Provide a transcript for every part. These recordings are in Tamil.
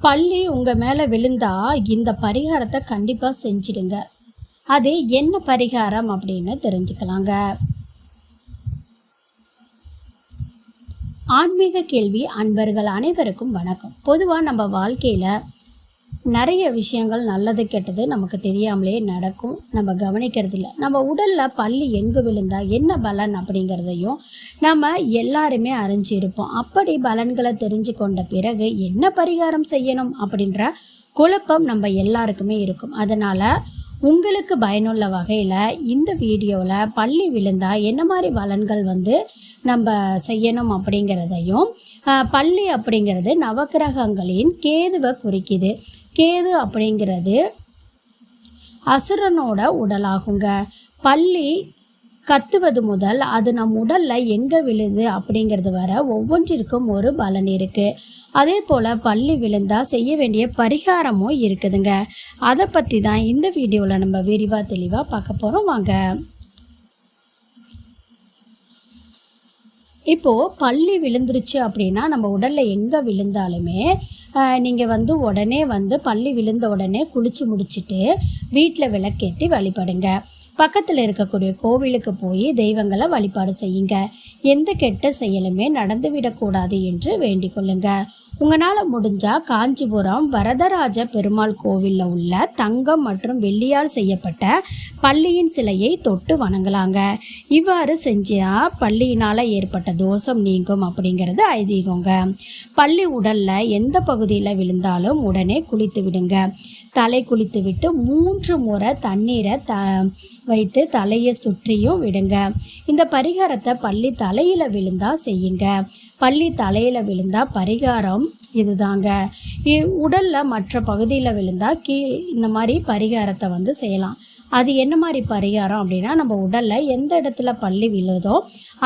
பள்ளி உங்கள் மேலே விழுந்தா இந்த பரிகாரத்தை கண்டிப்பாக செஞ்சிடுங்க. அது என்ன பரிகாரம் அப்படின்னு தெரிஞ்சுக்கலாங்க. ஆன்மீக கேள்வி அன்பர்கள் அனைவருக்கும் வணக்கம். பொதுவாக நம்ம வாழ்க்கையில் நிறைய விஷயங்கள் நல்லது கெட்டது நமக்கு தெரியாமலே நடக்கும். நம்ம கவனிக்கிறது இல்லை நம்ம உடலில் பள்ளி எங்கே விழுந்தா என்ன பலன் அப்படிங்கிறதையும் நம்ம எல்லாருமே அறிஞ்சிருப்போம் அப்படி பலன்களை தெரிஞ்சு கொண்ட பிறகு என்ன பரிகாரம் செய்யணும் அப்படின்ற குழப்பம் நம்ம எல்லாருக்குமே இருக்கும். அதனால் உங்களுக்கு பயனுள்ள வகையில் இந்த வீடியோவில் பள்ளி விழுந்தால் என்ன மாதிரி பலன்கள் வந்து நம்ம செய்யணும் அப்படிங்கிறதையும் பள்ளி அப்படிங்கிறது நவக்கிரகங்களின் கேதுவை குறிக்குது. கேது அப்படிங்கிறது அசுரனோட உடலாகுங்க. பள்ளி கத்துவது முதல் அது நம் உடல்ல எங்க விழுது அப்படிங்கிறது வர ஒவ்வொன்றிற்கும் ஒரு பலன் இருக்கு. அதே போல பள்ளி விழுந்தா செய்ய வேண்டிய பரிகாரமும் இருக்குதுங்க. அதை பத்தி தான் இந்த வீடியோவில் நம்ம விரிவா தெளிவா பார்க்க போறோம். வாங்க. இப்போது பள்ளி விழுந்துருச்சு அப்படின்னா நம்ம உடலில் எங்கே விழுந்தாலுமே நீங்கள் வந்து உடனே வந்து பள்ளி விழுந்த உடனே குளிச்சு முடிச்சுட்டு வீட்டில் விளக்கேற்றி வழிபடுங்க. பக்கத்தில் இருக்கக்கூடிய கோவிலுக்கு போய் தெய்வங்களை வழிபாடு செய்யுங்க. எந்த கெட்ட செயலுமே நடந்துவிடக்கூடாது என்று வேண்டிக் கொள்ளுங்கள் உங்களால் முடிஞ்சால் காஞ்சிபுரம் வரதராஜ பெருமாள் கோவிலில் உள்ள தங்கம் மற்றும் வெள்ளியால் செய்யப்பட்ட பள்ளியின் சிலையை தொட்டு வணங்கலாங்க. இவ்வாறு செஞ்சால் பள்ளியினால் ஏற்பட்ட தோஷம் நீங்கும் அப்படிங்கிறது ஐதீகங்க. பள்ளி உடலில் எந்த பகுதியில் விழுந்தாலும் உடனே குளித்து விடுங்க. தலை குளித்து விட்டு மூன்று முறை தண்ணீரை த வைத்து தலையை சுற்றியும் விடுங்க. இந்த பரிகாரத்தை பள்ளி தலையில் விழுந்தால் செய்யுங்க. பள்ளி தலையில் விழுந்தால் பரிகாரம் இதுதாங்க. இ- உடலில் மற்ற பகுதியில் விழுந்தால் கீ இந்த மாதிரி பரிகாரத்தை வந்து செய்யலாம். அது என்ன மாதிரி பரிகாரம் அப்படின்னா நம்ம உடலில் எந்த இடத்துல பள்ளி விழுதோ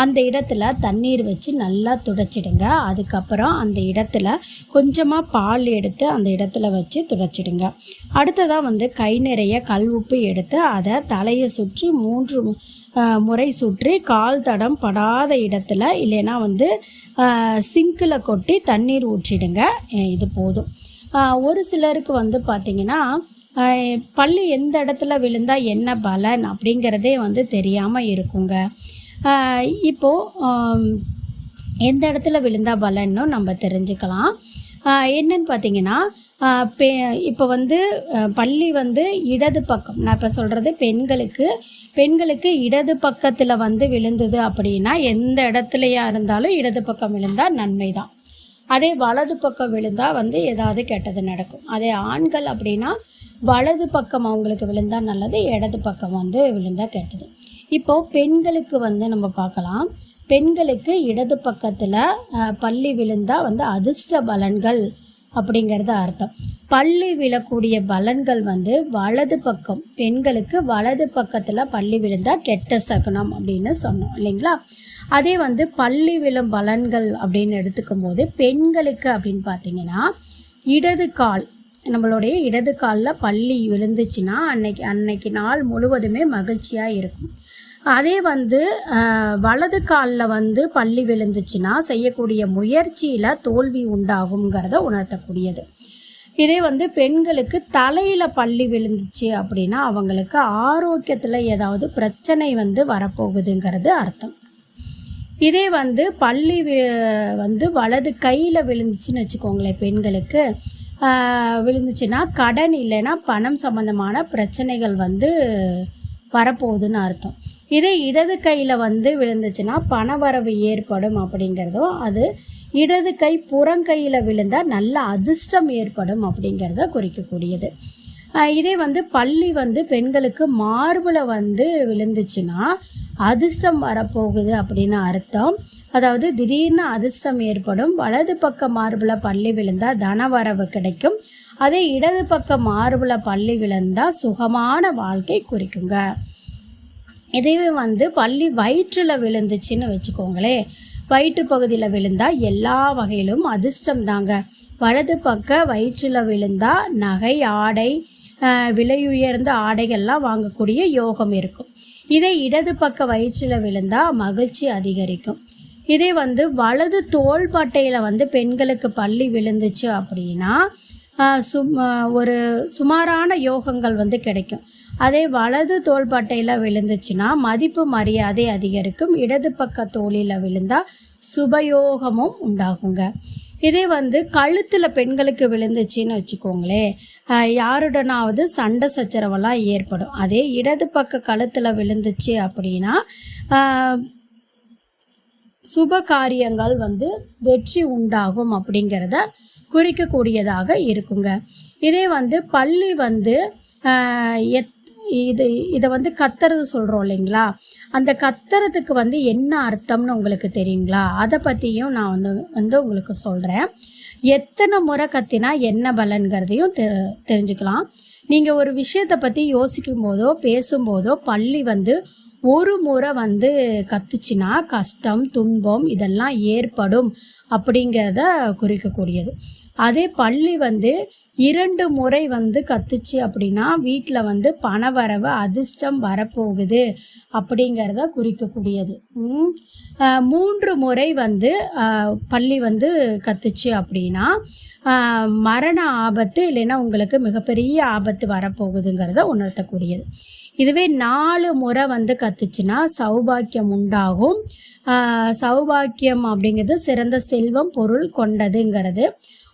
அந்த இடத்துல தண்ணீர் வச்சு நல்லா துடைச்சிடுங்க. அதுக்கப்புறம் அந்த இடத்துல கொஞ்சமாக பால் எடுத்து அந்த இடத்துல வச்சு துடைச்சிடுங்க. அடுத்ததாக வந்து கை நிறைய கல் உப்பு எடுத்து அதை தலையை சுற்றி மூன்று முறை சுற்றி கால் தடம் படாத இடத்துல இல்லைன்னா வந்து சிங்கில் கொட்டி தண்ணீர் ஊற்றிடுங்க. இது போதும். ஒரு சிலருக்கு வந்து பார்த்திங்கன்னா பள்ளி எந்த இடத்துல விழுந்தால் என்ன பலன் அப்படிங்கிறதே வந்து தெரியாமல் இருக்குங்க. இப்போது எந்த இடத்துல விழுந்தா பலன்னு நம்ம தெரிஞ்சுக்கலாம். என்னன்னு பார்த்தீங்கன்னா பெ இப்போ வந்து பள்ளி வந்து இடது பக்கம் நான் இப்போ சொல்கிறது பெண்களுக்கு பெண்களுக்கு இடது பக்கத்தில் வந்து விழுந்தது அப்படின்னா எந்த இடத்துலையா இருந்தாலும் இடது பக்கம் விழுந்தால் நன்மை தான் அதே வலது பக்கம் விழுந்தால் வந்து ஏதாவது கெட்டது நடக்கும். அதே ஆண்கள் அப்படின்னா வலது பக்கம் அவங்களுக்கு விழுந்தால் நல்லது இடது பக்கம் வந்து விழுந்தால் கெட்டது. இப்போது பெண்களுக்கு வந்து நம்ம பார்க்கலாம். பெண்களுக்கு இடது பக்கத்தில் பள்ளி விழுந்தால் வந்து அதிர்ஷ்ட பலன்கள் அப்படிங்கிறது அர்த்தம். பள்ளி விழக்கூடிய பலன்கள் வந்து வலது பக்கம் பெண்களுக்கு வலது பக்கத்தில் பள்ளி விழுந்தால் கெட்ட சகுனம் அப்படின்னு சொன்னோம் இல்லைங்களா? அதே வந்து பள்ளி விழும் பலன்கள் அப்படின்னு எடுத்துக்கும் போது பெண்களுக்கு அப்படின்னு பார்த்தீங்கன்னா இடது கால் நம்மளுடைய இடது காலில் பள்ளி விழுந்துச்சுன்னா அன்னைக்கு அன்னைக்கு நாள் முழுவதுமே மகிழ்ச்சியாக இருக்கும். அதே வந்து வலது காலில் வந்து பள்ளி விழுந்துச்சுன்னா செய்யக்கூடிய முயற்சியில் தோல்வி உண்டாகுங்கிறத உணர்த்தக்கூடியது. இதே வந்து பெண்களுக்கு தலையில் பள்ளி விழுந்துச்சு அப்படின்னா அவங்களுக்கு ஆரோக்கியத்தில் ஏதாவது பிரச்சனை வந்து வரப்போகுதுங்கிறது அர்த்தம். இதே வந்து பள்ளி வி- வந்து வலது கையில் விழுந்துச்சுன்னு வச்சுக்கோங்களேன் பெண்களுக்கு விழுந்துச்சுன்னா கடன் இல்லைன்னா பணம் சம்மந்தமான பிரச்சனைகள் வந்து வரப்போகுதுன்னு அர்த்தம். இதே இடது கையில் வந்து விழுந்துச்சுன்னா பணவரவு ஏற்படும் அப்படிங்கிறதும் அது இடது கை புறங்கையில் விழுந்தால் நல்ல அதிர்ஷ்டம் ஏற்படும் அப்படிங்கிறத குறிக்கக்கூடியது. இதே வந்து பள்ளி வந்து பெண்களுக்கு மார்பில் வந்து விழுந்துச்சுன்னா அதிர்ஷ்டம் வரப்போகுது அப்படின்னு அர்த்தம். அதாவது திடீர்னு அதிர்ஷ்டம் ஏற்படும். வலது பக்க மார்பில் பள்ளி விழுந்தால் தனவரவு கிடைக்கும். அதே இடது பக்க மார்பில் பள்ளி விழுந்தால் சுகமான வாழ்க்கை குறிக்குங்க. இதுவே வந்து பள்ளி வயிற்றில் விழுந்துச்சுன்னு வச்சுக்கோங்களேன் வயிற்று பகுதியில் விழுந்தால் எல்லா வகையிலும் அதிர்ஷ்டம் தாங்க. வலது பக்க வயிற்றில் விழுந்தால் நகை ஆடை விலையுயர்ந்த ஆடைகள்லாம் வாங்கக்கூடிய யோகம் இருக்கும். இதே இடது பக்க வயிற்றில் விழுந்தால் மகிழ்ச்சி அதிகரிக்கும். இதே வந்து வலது தோள்பட்டையில் வந்து பெண்களுக்கு பள்ளி விழுந்துச்சு அப்படின்னா ஆஹ் சும் ஒரு சுமாரான யோகங்கள் வந்து கிடைக்கும். அதே வலது தோள்பட்டையில் விழுந்துச்சுன்னா மதிப்பு மரியாதை அதிகரிக்கும் இடது பக்க தோளில் விழுந்தால் சுபயோகமும் உண்டாகுங்க. இதே வந்து கழுத்தில் பெண்களுக்கு விழுந்துச்சின்னு வச்சுக்கோங்களேன் யாருடனாவது சண்டை சச்சரவெல்லாம் ஏற்படும். அதே இடது பக்க கழுத்தில் விழுந்துச்சு அப்படின்னா சுப காரியங்கள் வந்து வெற்றி உண்டாகும் அப்படிங்கிறத குறிக்கக்கூடியதாக இருக்குங்க. இதே வந்து பள்ளி வந்து எத் இது இதை வந்து கத்துறது சொல்கிறோம் இல்லைங்களா? அந்த கத்துறதுக்கு வந்து என்ன அர்த்தம்னு உங்களுக்கு தெரியுங்களா? அதை பற்றியும் நான் வந்து வந்து உங்களுக்கு சொல்கிறேன் எத்தனை முறை கத்தினா என்ன பலன்கிறதையும் தெ தெரிஞ்சுக்கலாம். நீங்கள் ஒரு விஷயத்தை பற்றி யோசிக்கும் போதோ பேசும்போதோ பள்ளி வந்து ஒரு முறை வந்து கத்துச்சுன்னா கஷ்டம் துன்பம் இதெல்லாம் ஏற்படும் அப்படிங்கிறத குறிக்கக்கூடியது. அதே பள்ளி வந்து இரண்டு முறை வந்து கத்துச்சு அப்படின்னா வீட்டில் வந்து பணவரவு அதிர்ஷ்டம் வரப்போகுது அப்படிங்கிறத குறிக்கக்கூடியது. மூன்று முறை வந்து பள்ளி வந்து கத்துச்சு அப்படின்னா மரண ஆபத்து இல்லைன்னா உங்களுக்கு மிகப்பெரிய ஆபத்து வரப்போகுதுங்கிறத உணர்த்தக்கூடியது. இதுவே நாலு முறை வந்து கத்துச்சுன்னா சௌபாக்கியம் உண்டாகும். சௌபாக்கியம் அப்படிங்கிறது சிறந்த செல்வம் பொருள் கொண்டதுங்கிறது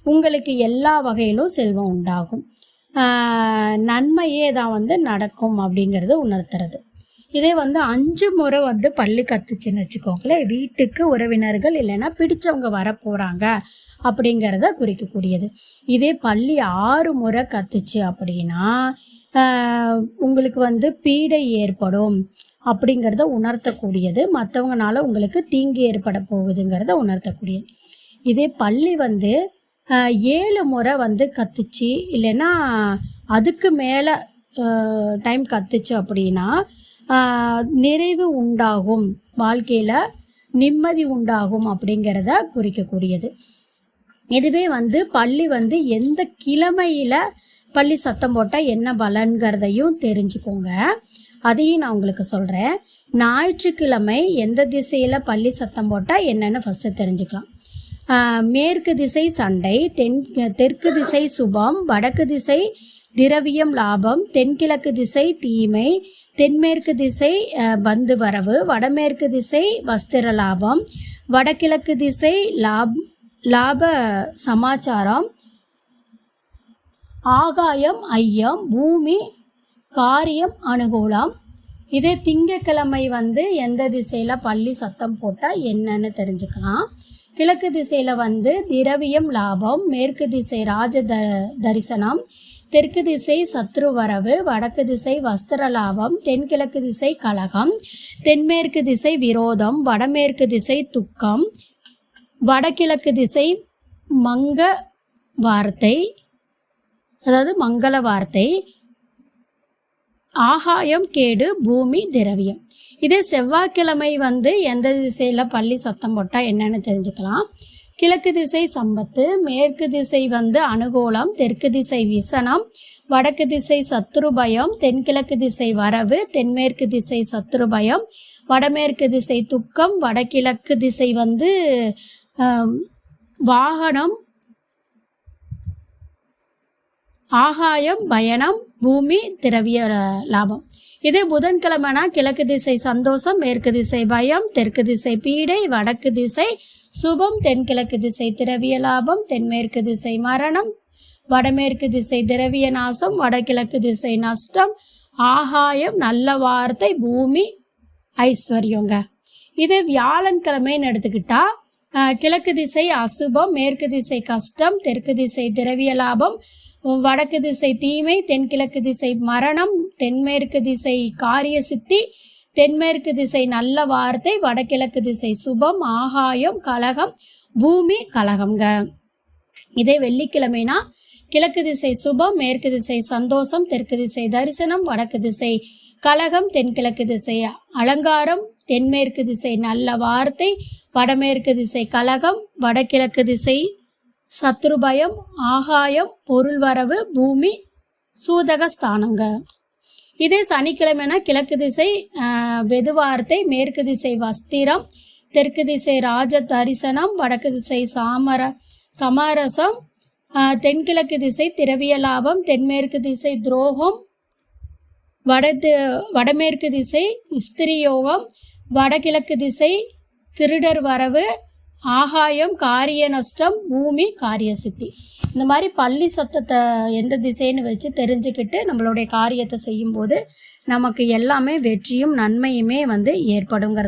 உங்களுக்கு எல்லா வகையிலும் செல்வம் உண்டாகும். நன்மையே தான் வந்து நடக்கும் அப்படிங்கிறது உணர்த்துறது. இதே வந்து அஞ்சு முறை வந்து பள்ளி கத்துச்சுன்னு வச்சுக்கோங்களேன். வீட்டுக்கு உறவினர்கள் இல்லைன்னா பிடிச்சவங்க வர போகிறாங்க அப்படிங்கிறத குறிக்கக்கூடியது. இதே பள்ளி ஆறு முறை கத்துச்சு அப்படின்னா உங்களுக்கு வந்து பீடை ஏற்படும். அப்படிங்கிறத உணர்த்தக்கூடியது. மற்றவங்கனால உங்களுக்கு தீங்கு ஏற்பட போகுதுங்கிறத உணர்த்தக்கூடியது. இதே பள்ளி வந்து ஏழு முறை வந்து கத்துச்சு. இல்லைன்னா அதுக்கு மேலே டைம் கத்துச்சு அப்படின்னா நிறைவு உண்டாகும். வாழ்க்கையில் நிம்மதி உண்டாகும் அப்படிங்கிறத குறிக்கக்கூடியது. இதுவே வந்து பள்ளி வந்து எந்த கிழமையில் பள்ளி சத்தம் போட்டால் என்ன பலன்கிறதையும் தெரிஞ்சுக்கோங்க. அதையும் நான் உங்களுக்கு சொல்கிறேன் ஞாயிற்றுக்கிழமை எந்த திசையில் பள்ளி சத்தம் போட்டால் என்னென்னு ஃபஸ்ட்டு தெரிஞ்சுக்கலாம். மேற்கு திசை சண்டை தென் தெற்கு திசை சுபம் வடக்கு திசை திரவியம் லாபம் தென்கிழக்கு திசை தீமை தென்மேற்கு திசை பந்து வரவு வடமேற்கு திசை வஸ்திர லாபம் வடகிழக்கு திசை லாப் லாப சமாச்சாரம் ஆகாயம் ஐயம் பூமி காரியம் அனுகூலம் இதே திங்கக்கிழமை வந்து எந்த திசையில் பள்ளி சத்தம் போட்டால் என்னன்னு தெரிஞ்சுக்கலாம். கிழக்கு திசையில் வந்து திரவியம் லாபம் மேற்கு திசை ராஜ த தரிசனம் தெற்கு திசை சத்ரு வரவு வடக்கு திசை வஸ்திர லாபம் தென்கிழக்கு திசை கலகம் தென்மேற்கு திசை விரோதம் வடமேற்கு திசை துக்கம் வடகிழக்கு திசை மங்க வார்த்தை அதாவது மங்கள வார்த்தை ஆகாயம் கேடு பூமி திரவியம். இதே செவ்வாய்க்கிழமை வந்து எந்த திசையில் பள்ளி சத்தம் போட்டால் என்னன்னு தெரிஞ்சுக்கலாம். கிழக்கு திசை சம்பத்து மேற்கு திசை வந்து அனுகூலம் தெற்கு திசை விசனம் வடக்கு திசை சத்ருபயம் தென்கிழக்கு திசை வரவு தென்மேற்கு திசை சத்ருபயம் வடமேற்கு திசை துக்கம் வடகிழக்கு திசை வந்து வாகனம் ஆகாயம் பயணம் பூமி திரவிய லாபம். இதே புதன்கிழமைனா கிழக்கு திசை சந்தோஷம் மேற்கு திசை பயம் தெற்கு திசை பீடை வடக்கு திசை சுபம் தென்கிழக்கு திசை திரவிய லாபம் தென்மேற்கு திசை மரணம் வடமேற்கு திசை திரவிய நாசம் வடகிழக்கு திசை நஷ்டம் ஆகாயம் நல்ல வார்த்தை பூமி ஐஸ்வர்யங்க. இதே வியாழன்கிழமைன்னு எடுத்துக்கிட்டா கிழக்கு திசை அசுபம் மேற்கு திசை கஷ்டம் தெற்கு திசை திரவிய லாபம் வடக்கு திசை தீமை தென்கிழக்கு திசை மரணம் தென்மேற்கு திசை காரிய சித்தி தென்மேற்கு திசை நல்ல வார்த்தை வடகிழக்கு திசை சுபம் ஆகாயம் கலகம் பூமி கலகம்ங்க. இதே வெள்ளிக்கிழமைனா கிழக்கு திசை சுபம் மேற்கு திசை சந்தோஷம் தெற்கு திசை தரிசனம் வடக்கு திசை கலகம் தென்கிழக்கு திசை அலங்காரம் தென்மேற்கு திசை நல்ல வார்த்தை வடமேற்கு திசை கலகம் வடகிழக்கு திசை சத்ருபயம் ஆகாயம் பொருள் வரவு பூமி சூதகஸ்தானங்க இதே சனிக்கிழமைனா கிழக்கு திசை வெதுவார்த்தை மேற்கு திசை வஸ்திரம் தெற்கு திசை ராஜ தரிசனம் வடக்கு திசை சாமர சமரசம் தென்கிழக்கு திசை திரவிய லாபம் தென்மேற்கு திசை துரோகம் வடது வடமேற்கு திசை ஸ்திரியோகம் வடகிழக்கு திசை திருடர் வரவு ஆகாயம் காரிய நஷ்டம் பூமி காரிய சித்தி. இந்த மாதிரி பள்ளி சத்தத்தை எந்த திசைன்னு வச்சு தெரிஞ்சுக்கிட்டு நம்மளுடைய காரியத்தை செய்யும்போது நமக்கு எல்லாமே வெற்றியும் நன்மையுமே வந்து ஏற்படுங்கிறது